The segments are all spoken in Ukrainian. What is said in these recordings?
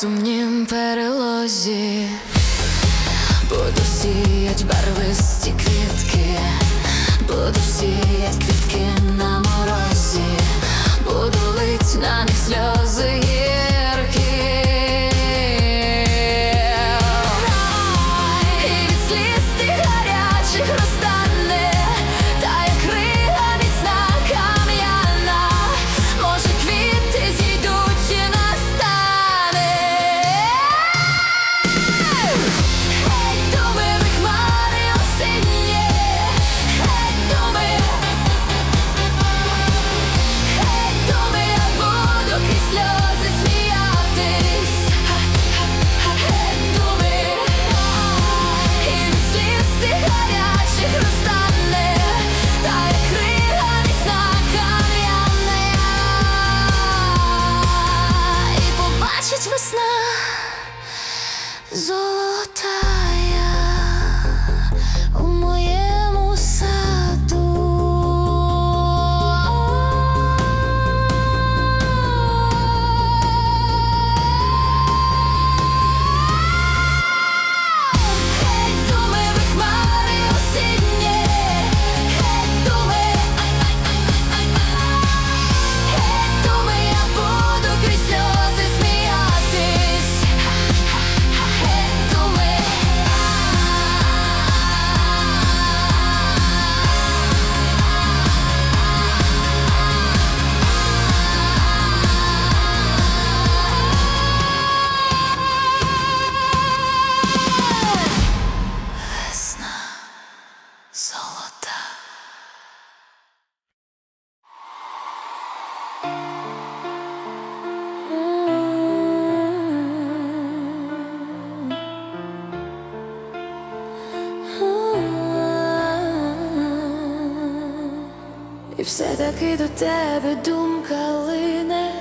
сумнім перелозі, буду сіять барвисті квітки, буду сіять квітки на морозі, буду лить на них сльози. все-таки до тебе думка лине.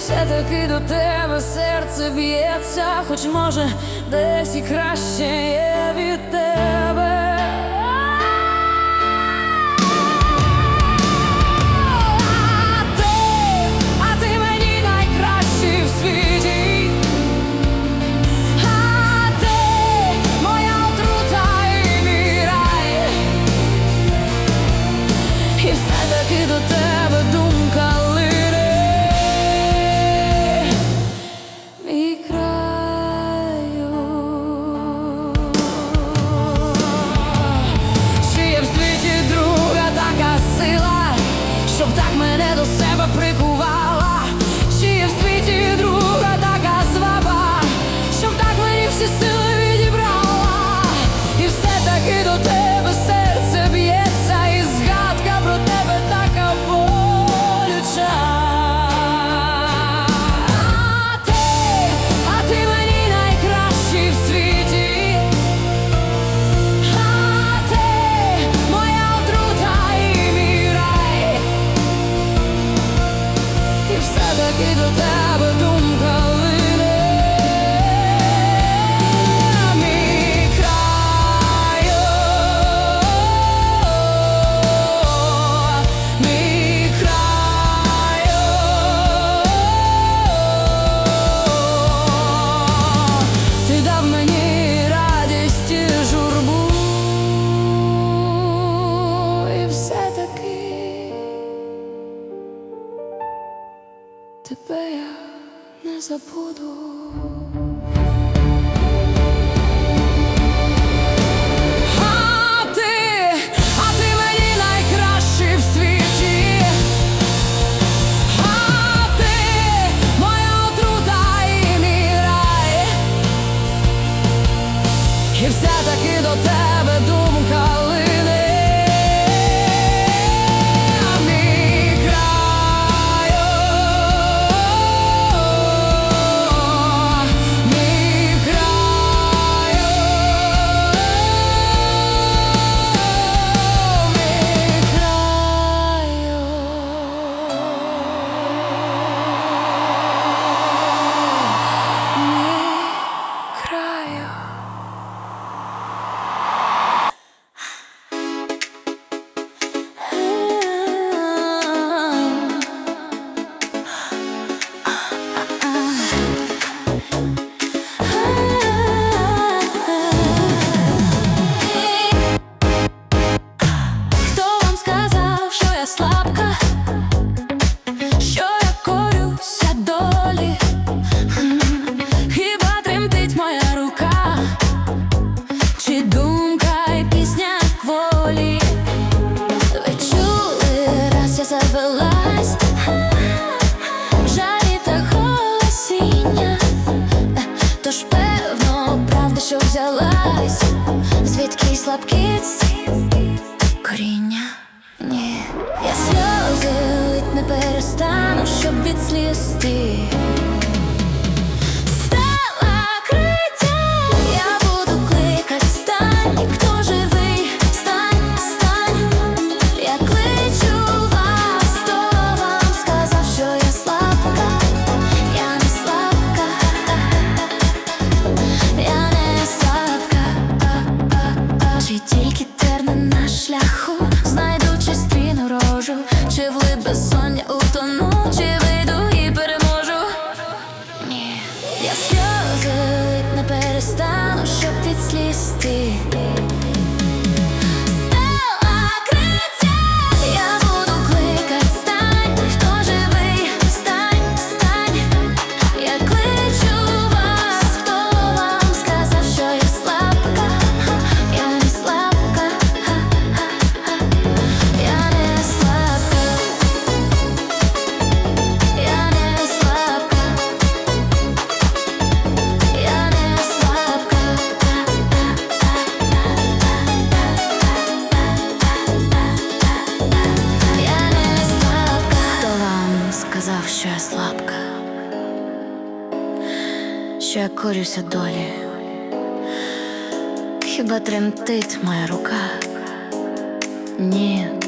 все-таки до тебе серце б'ється, хоч може десь і краще є від тебе Que die. тебе я не забуду. А ти, а ти мені найкращий в світі, а ти моя отрута і мій і все-таки до тебе думка лише перестану, щоб відслісти. що я корюся долі, хіба тремтить моя рука? Ні.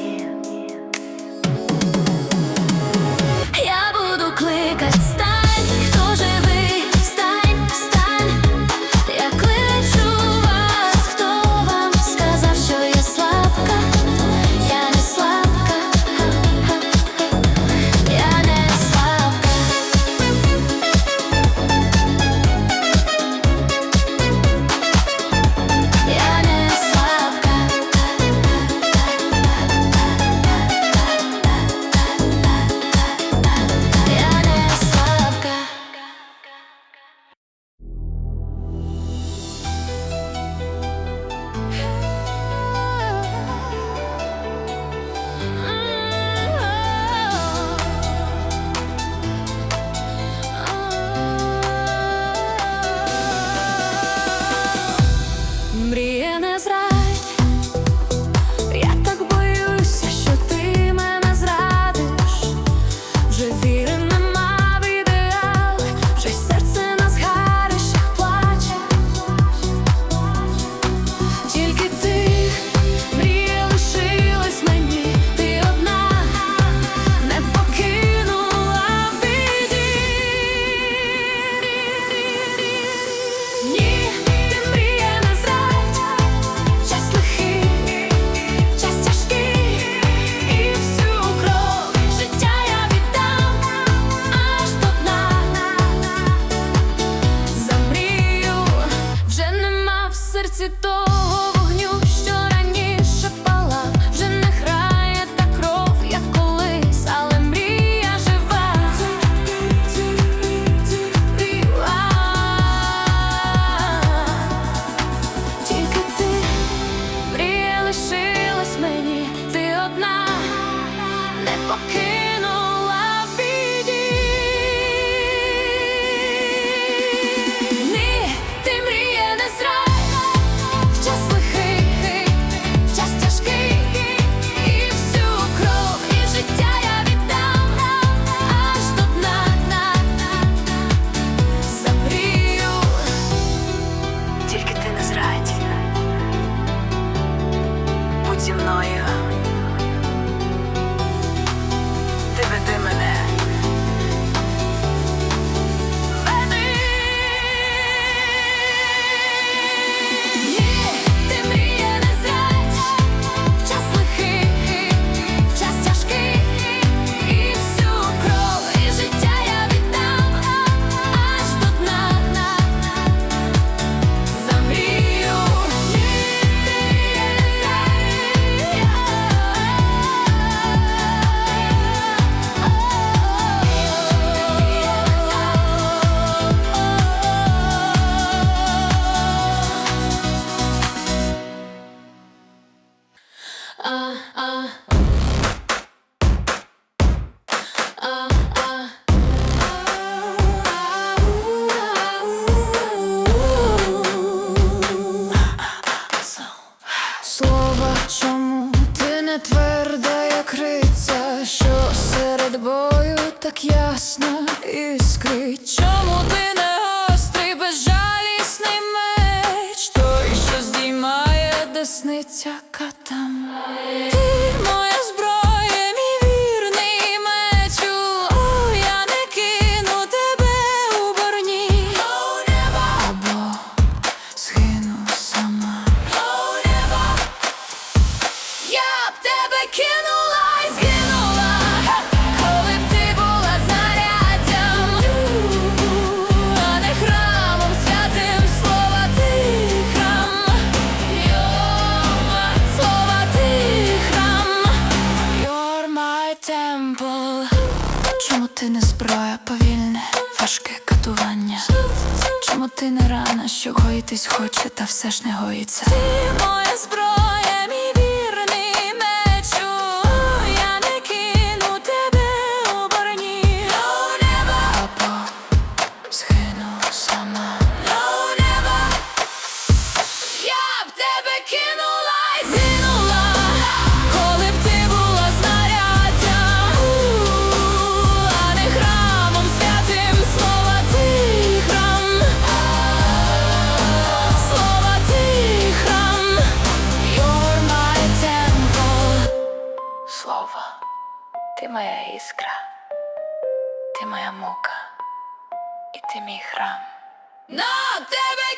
Хай темпл Чому ти не зброя повільне, важке катування? Чому ти не рана, що гоїтись хоче, та все ж не гоїться? Ти моя зброя моя іскра, ти моя мука, і ти мій храм. На тебе